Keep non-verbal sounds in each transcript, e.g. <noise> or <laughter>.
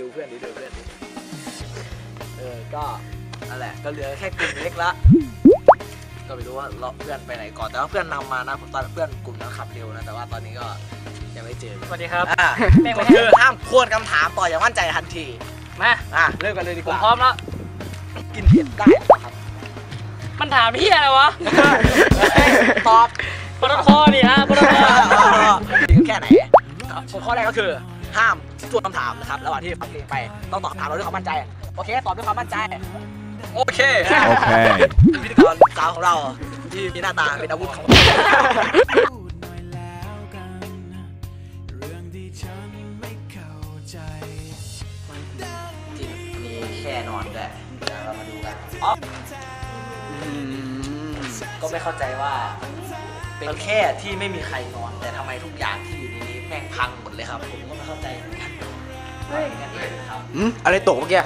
ดูเพื่อนดูเพื่อนเออก็นั่นแหละก็เหลือแค่กลุ่มเล็กละก็ไม่รู้ว่าเราเพื่อนไปไหนก่อนแต่ว่าเพื่อนนำมานะตอนเพื่อนกลุ่มนั้นขับเร็วนะแต่ว่าตอนนี้ก็ยังไม่เจอสวัสดีครับ อ่าแม่งไม่ก็คือห้ามควรคำถามต่ออย่างมั่นใจทันทีมาอะเริ่มกันเลยดีกว่าพร้อมแล้ว กินเผ็ดได้ปะครับ มันถามเฮียอะไรวะตอบปรตทนี่ฮะปรตท แค่ไหน ข้อแรกก็คือ ห้ามทวนคำถามนะครับระหว่างที่ฟังเพลงไปต้องตอบคำถามเราด้วยความมั่นใจโอเคตอบด้วยความมั่นใจ โอเค Okay. พิธีกรสาวของเราที่มีหน้าตาเป็นอาวุธของจริงมีแค่นอนด้วยเดี๋ยวเรามาดูกันอ๋อก็ไม่เข้าใจว่า เป็นแค่ที่ไม่มีใครนอน แต่ทำไมทุกอย่างที่อยู่ในนี้แม่งพังหมดเลยครับ ผมก็ไม่เข้าใจเหมือนกันเฮ้ยกันเองครับอืมอะไรตกเมื่อกี้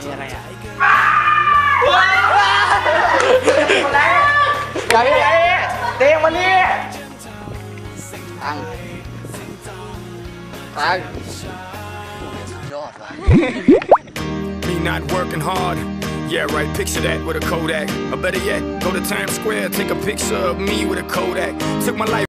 มีอะไรอะอย่าไปไหนเตงมานี่ตังตัง <laughs> Me not working hard. Yeah, right, picture that with a Kodak. Or better yet, go to Times Square, take a picture of me with a Kodak. Took my life.